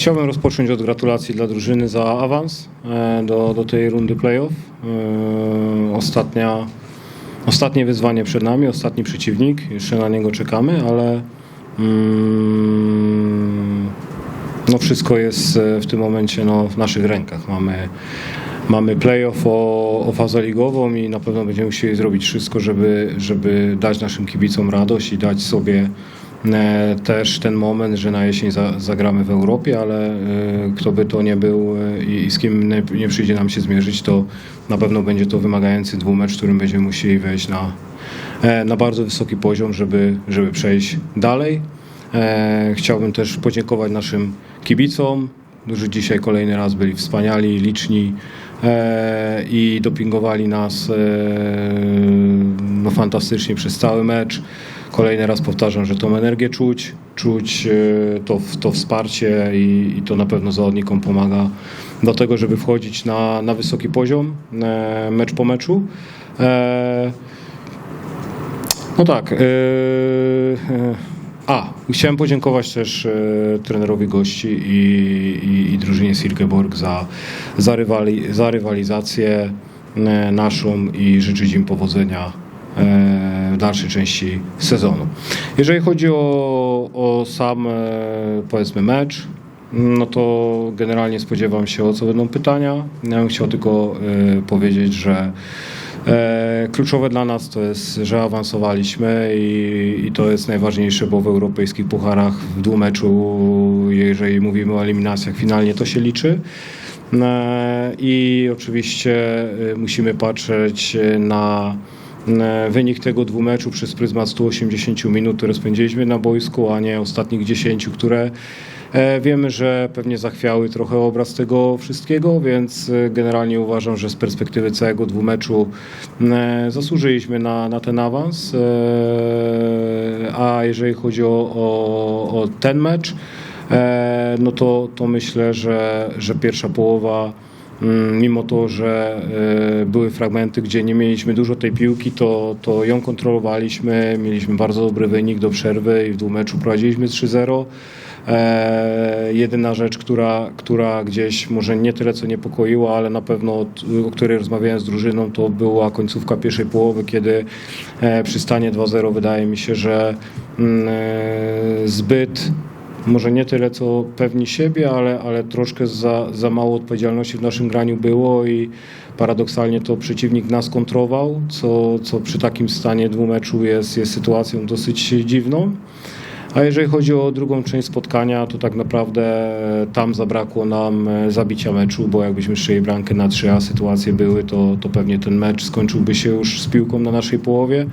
Chciałbym rozpocząć od gratulacji dla drużyny za awans e, do, do tej rundy playoff. E, Ostatnia, ostatnie wyzwanie przed nami, ostatni przeciwnik. Jeszcze na niego czekamy, ale mm, no wszystko jest e, w tym momencie no, w naszych rękach. Mamy, mamy playoff o, o fazę ligową i na pewno będziemy musieli zrobić wszystko, żeby, żeby dać naszym kibicom radość i dać sobie też ten moment, że na jesień za, zagramy w Europie, ale e, kto by to nie był e, i, z kim nie, przyjdzie nam się zmierzyć, to na pewno będzie to wymagający dwumecz, którym będziemy musieli wejść na, e, na bardzo wysoki poziom, żeby, żeby przejść dalej. E, Chciałbym też podziękować naszym kibicom, którzy dzisiaj kolejny raz byli wspaniali, liczni e, i dopingowali nas e, no, fantastycznie przez cały mecz. Kolejny raz powtarzam, że tą energię czuć, czuć e, to, to wsparcie i, i to na pewno zawodnikom pomaga do tego, żeby wchodzić na, na wysoki poziom e, mecz po meczu. E, no tak. A, chciałem podziękować też trenerowi gości i, i, i drużynie Silkeborg za, za, rywali, za rywalizację naszą i życzyć im powodzenia w dalszej części sezonu. Jeżeli chodzi o, o sam e, powiedzmy mecz, no to generalnie spodziewam się o co będą pytania. Ja bym chciał tylko e, powiedzieć, że E, Kluczowe dla nas to jest, że awansowaliśmy i, i to jest najważniejsze, bo w europejskich pucharach w dwumeczu, jeżeli mówimy o eliminacjach, finalnie to się liczy. E, I oczywiście e, musimy patrzeć na e, wynik tego dwumeczu przez pryzmat 180 minut, które spędziliśmy na boisku, a nie ostatnich 10, które E, Wiemy, że pewnie zachwiały trochę obraz tego wszystkiego, więc e, generalnie uważam, że z perspektywy całego dwumeczu e, zasłużyliśmy na, na ten awans. E, A jeżeli chodzi o, o, o ten mecz, e, no to, to myślę, że, że pierwsza połowa mimo to, że e, były fragmenty, gdzie nie mieliśmy dużo tej piłki, to, to ją kontrolowaliśmy, mieliśmy bardzo dobry wynik do przerwy i w dwumeczu prowadziliśmy 3-0. E, jedyna rzecz, która, która gdzieś może nie tyle co niepokoiła, ale na pewno o której rozmawiałem z drużyną, to była końcówka pierwszej połowy, kiedy e, przy stanie 2-0 wydaje mi się, że mm, zbyt może nie tyle co pewni siebie, ale, ale troszkę za, za mało odpowiedzialności w naszym graniu było i paradoksalnie to przeciwnik nas kontrował, co, co przy takim stanie dwumeczu jest, jest sytuacją dosyć dziwną. A jeżeli chodzi o drugą część spotkania, to tak naprawdę tam zabrakło nam e, zabicia meczu, bo jakbyśmy strzeli bramkę na 3, a sytuacje były, to, to pewnie ten mecz skończyłby się już z piłką na naszej połowie.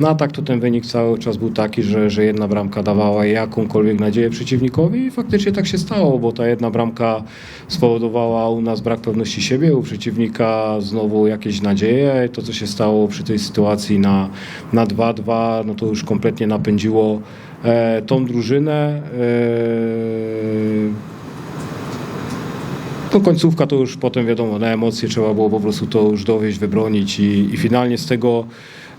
No a tak to ten wynik cały czas był taki, że, że jedna bramka dawała jakąkolwiek nadzieję przeciwnikowi i faktycznie tak się stało, bo ta jedna bramka spowodowała u nas brak pewności siebie, u przeciwnika znowu jakieś nadzieje. To, co się stało przy tej sytuacji na, na 2-2, no to już kompletnie napędziło tą drużynę. E, no końcówka to już potem wiadomo, na emocje trzeba było po prostu to już dowieść, wybronić i, i finalnie z tego e,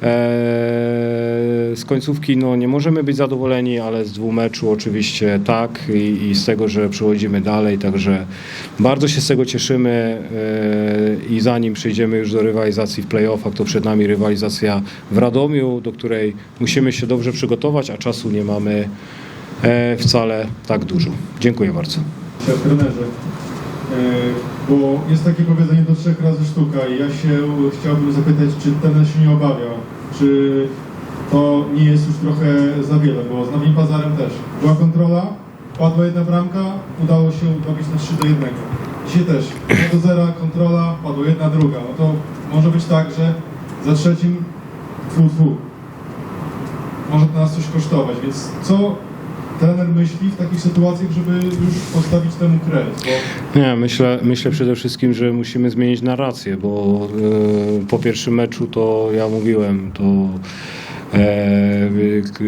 z końcówki no, nie możemy być zadowoleni, ale z dwumeczu oczywiście tak i, i z tego, że przechodzimy dalej, także bardzo się z tego cieszymy e, i zanim przejdziemy już do rywalizacji w playoffach, to przed nami rywalizacja w Radomiu, do której musimy się dobrze przygotować, a czasu nie mamy e, wcale tak dużo. Dziękuję bardzo. E, bo jest takie powiedzenie do trzech razy sztuka i ja się chciałbym zapytać, czy trener się nie obawia, czy to nie jest już trochę za wiele, bo z Nowym Pazarem też była kontrola, padła jedna bramka, udało się dobić na 3 do 1. Dzisiaj też 1 do 0, kontrola, padła jedna, druga. No to może być tak, że za trzecim tfu, tfu. Może to nas coś kosztować, więc co trener myśli w takich sytuacjach, żeby już postawić temu kres? Bo Nie, myślę, myślę przede wszystkim, że musimy zmienić narrację, bo e, po pierwszym meczu to ja mówiłem, to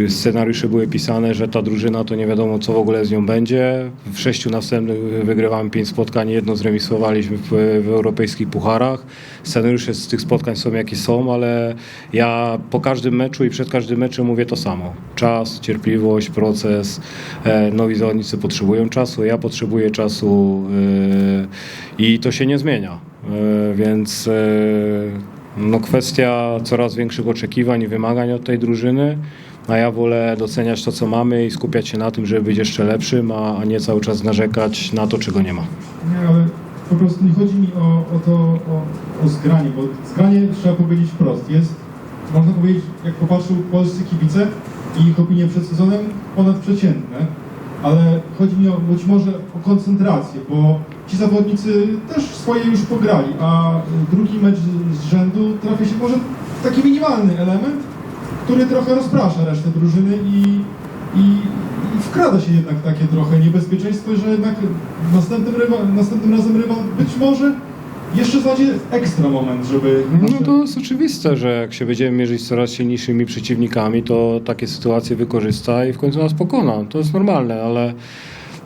scenariusze były pisane, że ta drużyna to nie wiadomo co w ogóle z nią będzie. W sześciu następnych wygrywamy pięć spotkań, jedno zremisowaliśmy w, w europejskich pucharach. Scenariusze z tych spotkań są jakie są, ale ja po każdym meczu i przed każdym meczem mówię to samo. Czas, cierpliwość, proces. E, nowi zawodnicy potrzebują czasu, ja potrzebuję czasu e, i to się nie zmienia. E, więc e, no kwestia coraz większych oczekiwań i wymagań od tej drużyny, a ja wolę doceniać to, co mamy i skupiać się na tym, żeby być jeszcze lepszym, a, nie cały czas narzekać na to, czego nie ma. Nie, ale po prostu nie chodzi mi o, o to, o, o zgranie, bo zgranie trzeba powiedzieć wprost. Jest, można powiedzieć, jak popatrzył polscy kibice i ich opinie przed sezonem, ponadprzeciętne, ale chodzi mi o, być może o koncentrację, bo ci zawodnicy też swoje już pograli, a drugi mecz z- rzędu trafia się może taki minimalny element, który trochę rozprasza resztę drużyny i, i, i wkrada się jednak takie trochę niebezpieczeństwo, że jednak następnym, rywa, następnym razem rywal być może jeszcze znajdzie ekstra moment, żeby... No to jest oczywiste, że jak się będziemy mierzyć z coraz silniejszymi przeciwnikami, to takie sytuacje wykorzysta i w końcu nas pokona. To jest normalne, ale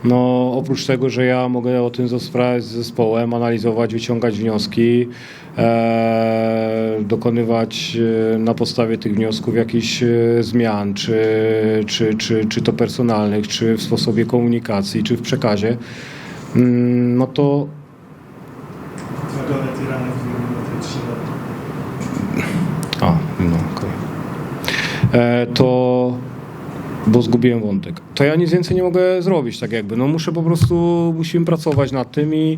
no, oprócz tego, że ja mogę o tym rozprawiać z zespołem, analizować, wyciągać wnioski, e, dokonywać e, na podstawie tych wniosków jakichś e, zmian, czy, czy, czy, czy to personalnych, czy w sposobie komunikacji, czy w przekazie, mm, no to. A, no okej. E, To, bo zgubiłem wątek. To ja nic więcej nie mogę zrobić, tak jakby. No muszę po prostu, musimy pracować nad tym i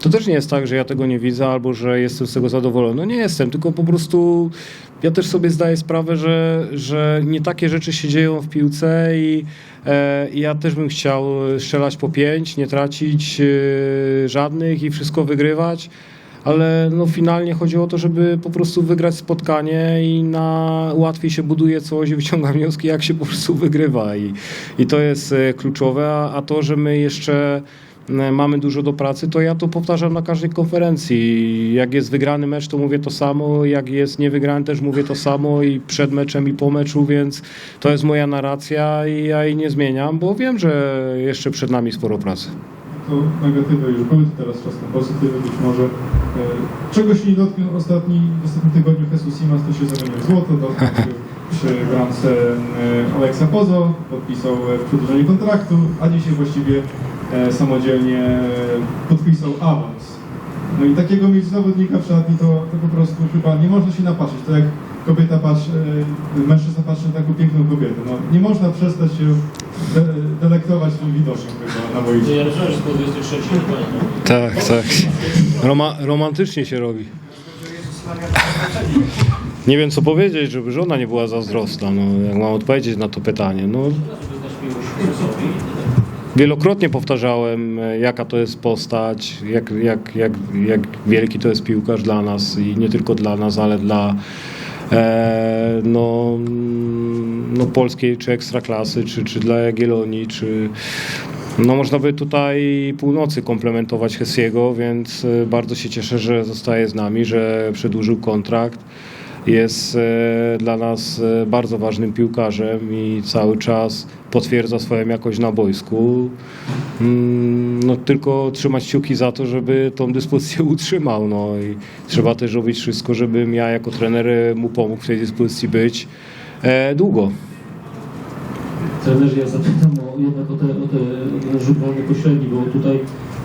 to też nie jest tak, że ja tego nie widzę albo że jestem z tego zadowolony. No nie jestem, tylko po prostu ja też sobie zdaję sprawę, że, że nie takie rzeczy się dzieją w piłce i e, ja też bym chciał strzelać po pięć, nie tracić e, żadnych i wszystko wygrywać ale no finalnie chodzi o to, żeby po prostu wygrać spotkanie i na łatwiej się buduje coś i wyciąga wnioski, jak się po prostu wygrywa i, i to jest e, kluczowe, a, a to, że my jeszcze mamy dużo do pracy, to ja to powtarzam na każdej konferencji. Jak jest wygrany mecz, to mówię to samo, jak jest niewygrany też mówię to samo i przed meczem i po meczu, więc to jest moja narracja i ja jej nie zmieniam, bo wiem, że jeszcze przed nami sporo pracy. To negatywy już były, to teraz czas na pozytywy, być może. E, czegoś nie dotknął ostatni, w ostatnim tygodniu Jesus Simas, to się zamienił w złoto, dotknął się przy bramce e, Aleksa Pozo, podpisał e, w przedłużeniu kontraktu, a dzisiaj właściwie samodzielnie podpisał awans. No i takiego mieć zawodnika w szatni, to, to po prostu chyba nie można się napatrzeć. To jak kobieta patrzy, e, mężczyzna patrzy na taką piękną kobietę. No, nie można przestać się de, delektować tym widokiem chyba na boisku. Ja rozumiem, że po 23 nie pamiętam. Tak, tak. Roma, romantycznie się robi. Nie wiem co powiedzieć, żeby żona nie była zazdrosna. No, jak mam odpowiedzieć na to pytanie. No, wielokrotnie powtarzałem, e, jaka to jest postać, jak, jak, jak, jak wielki to jest piłkarz dla nas i nie tylko dla nas, ale dla no, mm, no, polskiej czy ekstraklasy, czy, czy dla Jagiellonii, czy no można by tutaj północy komplementować Hessiego, więc e, bardzo się cieszę, że zostaje z nami, że przedłużył kontrakt. Jest e, dla nas e, bardzo ważnym piłkarzem i cały czas potwierdza swoją jakość na boisku. Mm, No tylko trzymać kciuki za to, żeby tą dyspozycję utrzymał. No i trzeba też robić wszystko, żebym ja jako trener mu pomógł w tej dyspozycji być e, długo. Trenerze, ja zapytam o, jednak o te, o te rzut wolny pośredni, bo tutaj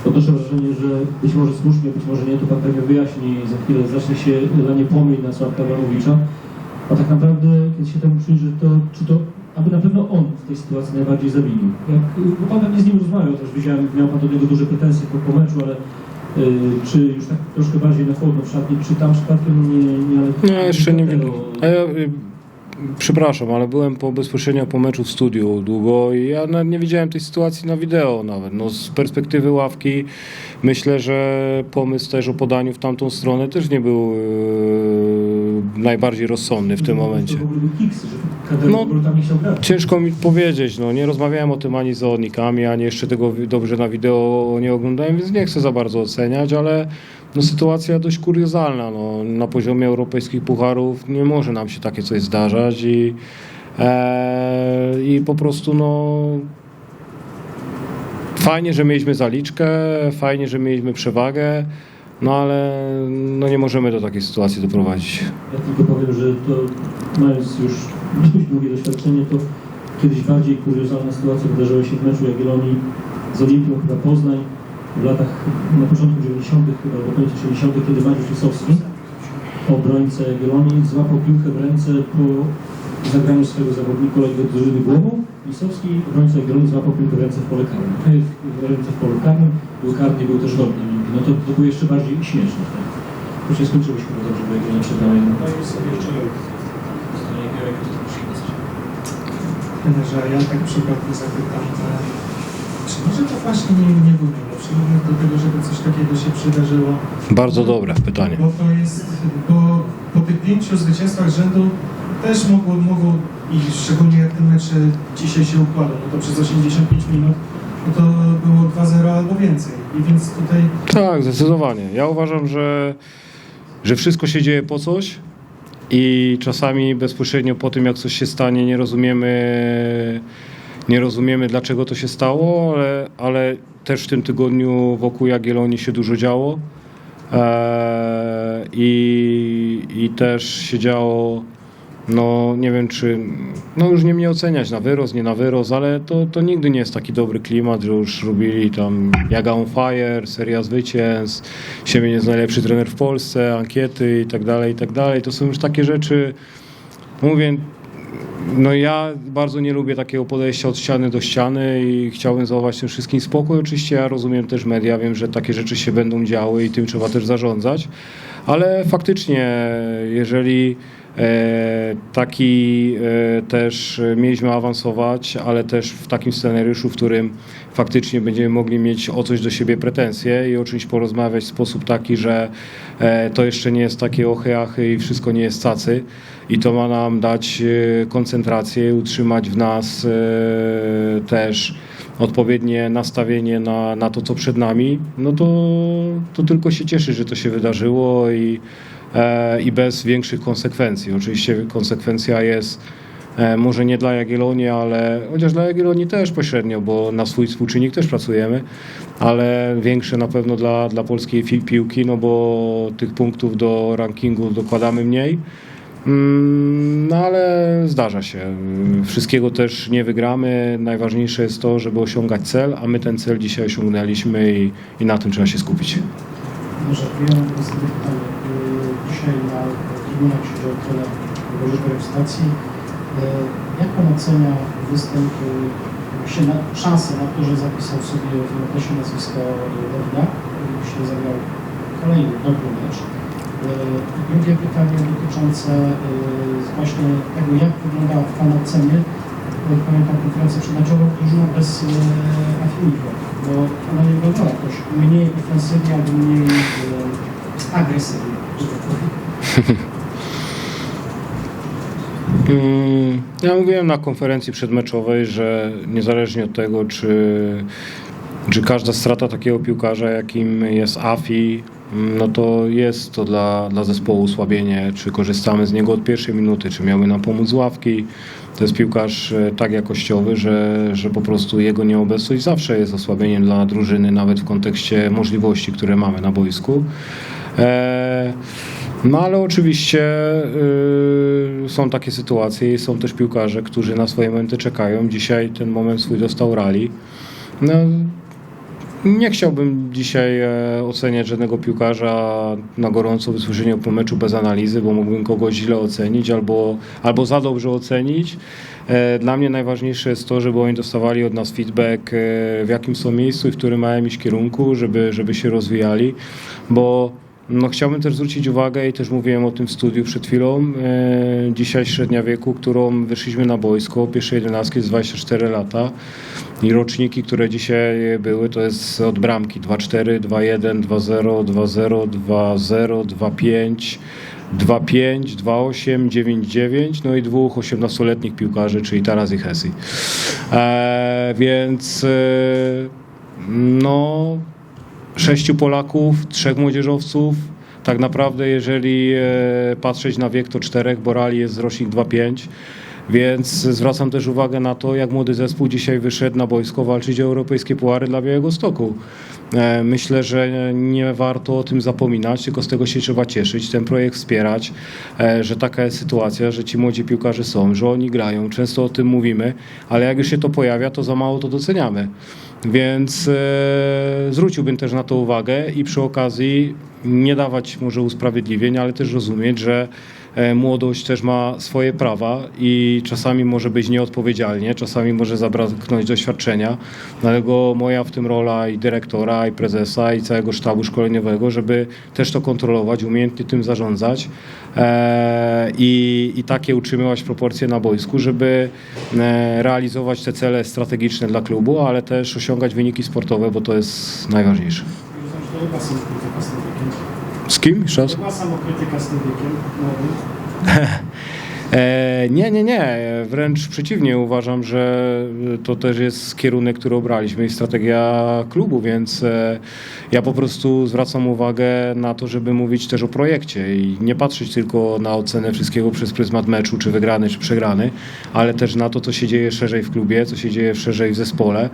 odnoszę wrażenie, że być może słusznie, być może nie, to pan premier wyjaśni, za chwilę zacznie się lanie płomień na Sławka Abramowicza, a tak naprawdę, kiedy się temu przyjrzy, to czy to, aby na pewno on w tej sytuacji najbardziej zawinił. Jak, bo pan pewnie z nim rozmawiał, też widziałem, miał pan do niego duże pretensje po, po meczu, ale y, czy już tak troszkę bardziej na chłodno w szatni, czy tam przypadkiem nie... Nie, No jeszcze nie wiem. tego- A ja, y, przepraszam, ale byłem po, bezpośrednio po meczu w studiu długo i ja nawet nie widziałem tej sytuacji na wideo nawet. No, z perspektywy ławki myślę, że pomysł też o podaniu w tamtą stronę też nie był y, najbardziej rozsądny w tym momencie. No. Ciężko mi powiedzieć, no nie rozmawiałem o tym ani z zawodnikami, ani jeszcze tego dobrze na wideo nie oglądałem, więc nie chcę za bardzo oceniać, ale no, sytuacja dość kuriozalna. No, na poziomie europejskich pucharów nie może nam się takie coś zdarzać i, e, i po prostu no fajnie, że mieliśmy zaliczkę, fajnie, że mieliśmy przewagę, no ale no, nie możemy do takiej sytuacji doprowadzić. Ja tylko powiem, że to mając już dość długie doświadczenie, to kiedyś bardziej kuriozalna sytuacja wydarzyła się w meczu Jagiellonii z Olimpią chyba Poznań w latach, na początku 90. chyba, albo końcu 70., kiedy Mariusz Lisowski, obrońca Jagiellonii, złapał piłkę w ręce po zagraniu swojego zawodnika kolegę drużyny głową. Lisowski, obrońca Jagiellonii, złapał piłkę w ręce w pole karnym. W ręce w polu karnym, był karny, był też dobry. No to, to było jeszcze bardziej śmieszne. Tak? To się skończyłyśmy dobrze, bo Jagiellonia przegrała jedną No i sobie jeszcze że ja tak przykładnie zapytam, e, czy może to właśnie nie, nie był najlepszy moment do tego, żeby coś takiego się przydarzyło? Bardzo dobre pytanie. Bo to jest, bo po tych pięciu zwycięstwach rzędu też mogło, mogło i szczególnie jak ten mecz e, dzisiaj się układał, no to przez 85 minut, no to było 2-0 albo więcej. I więc tutaj Tak, zdecydowanie. Ja uważam, że, że wszystko się dzieje po coś i czasami bezpośrednio po tym, jak coś się stanie, nie rozumiemy, nie rozumiemy dlaczego to się stało, ale, ale też w tym tygodniu wokół Jagiellonii się dużo działo eee, i, i też się działo no nie wiem czy, no już nie mnie oceniać na wyrost, nie na wyrost, ale to, to nigdy nie jest taki dobry klimat, że już robili tam Jaga on Fire, seria zwycięstw, Siemień jest najlepszy trener w Polsce, ankiety i tak dalej, i tak dalej. To są już takie rzeczy, mówię, no ja bardzo nie lubię takiego podejścia od ściany do ściany i chciałbym zachować tym wszystkim spokój. Oczywiście ja rozumiem też media, wiem, że takie rzeczy się będą działy i tym trzeba też zarządzać, ale faktycznie jeżeli taki e, też e, mieliśmy awansować, ale też w takim scenariuszu, w którym faktycznie będziemy mogli mieć o coś do siebie pretensje i o czymś porozmawiać w sposób taki, że e, to jeszcze nie jest takie ochy, achy i wszystko nie jest cacy. I to ma nam dać e, koncentrację, utrzymać w nas e, też odpowiednie nastawienie na, na to, co przed nami, no to, to tylko się cieszy, że to się wydarzyło i, e, i bez większych konsekwencji. Oczywiście konsekwencja jest e, może nie dla Jagiellonii, ale chociaż dla Jagiellonii też pośrednio, bo na swój współczynnik też pracujemy, ale większe na pewno dla, dla polskiej piłki, no bo tych punktów do rankingu dokładamy mniej. Mm, No ale zdarza się. Wszystkiego też nie wygramy. Najważniejsze jest to, żeby osiągać cel, a my ten cel dzisiaj osiągnęliśmy i, i na tym trzeba się skupić. Może ja pytanie. Reprezentacji. Y, Jak Pan ocenia występ, y, się na, szansę na to, że zapisał sobie w notesie nazwisko Dawida, jeśli zagrał kolejny dobry mecz? I drugie pytanie dotyczące właśnie tego, jak wyglądała w Pana ocenie pamiętam konferencję przedmeczową, drużyna bez Afimiko, bo ona nie wyglądała jakoś mniej ofensywnie albo mniej agresywnie, że tak powiem. Ja mówiłem na konferencji przedmeczowej, że niezależnie od tego, czy, czy każda strata takiego piłkarza, jakim jest Afi, no to jest to dla, dla zespołu osłabienie, czy korzystamy z niego od pierwszej minuty, czy miały nam pomóc z ławki. To jest piłkarz e, tak jakościowy, że, że po prostu jego nieobecność zawsze jest osłabieniem dla drużyny, nawet w kontekście możliwości, które mamy na boisku. E, no ale oczywiście y, są takie sytuacje i są też piłkarze, którzy na swoje momenty czekają. Dzisiaj ten moment swój dostał rally. No, nie chciałbym dzisiaj e, oceniać żadnego piłkarza na gorąco wysłuchania po meczu bez analizy, bo mógłbym kogoś źle ocenić albo, albo za dobrze ocenić. E, Dla mnie najważniejsze jest to, żeby oni dostawali od nas feedback, e, w jakim są miejscu i w którym mają iść kierunku, żeby, żeby się rozwijali, bo No, chciałbym też zwrócić uwagę i też mówiłem o tym w studiu przed chwilą. E, dzisiaj średnia wieku, którą wyszliśmy na boisko, pierwszej jedenastki jest 24 lata i roczniki, które dzisiaj były, to jest od bramki 2-4, 2-1, 2-0, 2-0, 2-0, 2-5, 2-5, 2-8, 9-9, no i dwóch 18-letnich piłkarzy, czyli Taras i Hesi. E, więc e, no sześciu Polaków, trzech młodzieżowców. Tak naprawdę, jeżeli e, patrzeć na wiek, to czterech, bo Rali jest rocznik 2-5. Więc zwracam też uwagę na to, jak młody zespół dzisiaj wyszedł na boisko walczyć o europejskie puary dla Białego Stoku. E, Myślę, że nie warto o tym zapominać, tylko z tego się trzeba cieszyć, ten projekt wspierać, e, że taka jest sytuacja, że ci młodzi piłkarze są, że oni grają, często o tym mówimy, ale jak już się to pojawia, to za mało to doceniamy. Więc e, zwróciłbym też na to uwagę i przy okazji nie dawać może usprawiedliwień, ale też rozumieć, że młodość też ma swoje prawa i czasami może być nieodpowiedzialnie, czasami może zabraknąć doświadczenia. Dlatego moja w tym rola i dyrektora, i prezesa, i całego sztabu szkoleniowego, żeby też to kontrolować, umiejętnie tym zarządzać e, i, i takie utrzymywać proporcje na boisku, żeby e, realizować te cele strategiczne dla klubu, ale też osiągać wyniki sportowe, bo to jest najważniejsze. Rozumiem, że to chyba samokrytyka z kim? Jeszcze raz? Chyba samokrytyka z tym wiekiem. E, nie, nie, nie. Wręcz przeciwnie. Uważam, że to też jest kierunek, który obraliśmy i strategia klubu, więc e, ja po prostu zwracam uwagę na to, żeby mówić też o projekcie i nie patrzeć tylko na ocenę wszystkiego przez pryzmat meczu, czy wygrany, czy przegrany, ale też na to, co się dzieje szerzej w klubie, co się dzieje szerzej w zespole.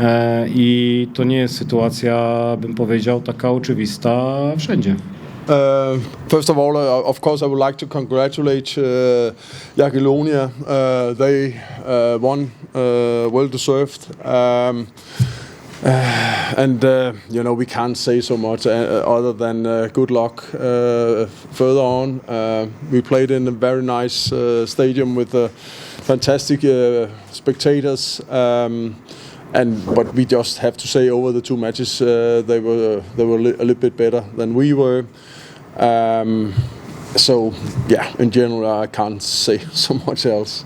E, I to nie jest sytuacja, bym powiedział, taka oczywista wszędzie. Uh, first of all, uh, of course, I would like to congratulate uh, Jagiellonia. Uh, they uh, won, uh, well deserved. Um, uh, and you know we can't say so much other than good luck further on. We played in a very nice stadium with fantastic spectators. Um, and but we just have to say over the two matches uh, they were they were a little bit better than we were. Um, so yeah, in general, I can't say so much else.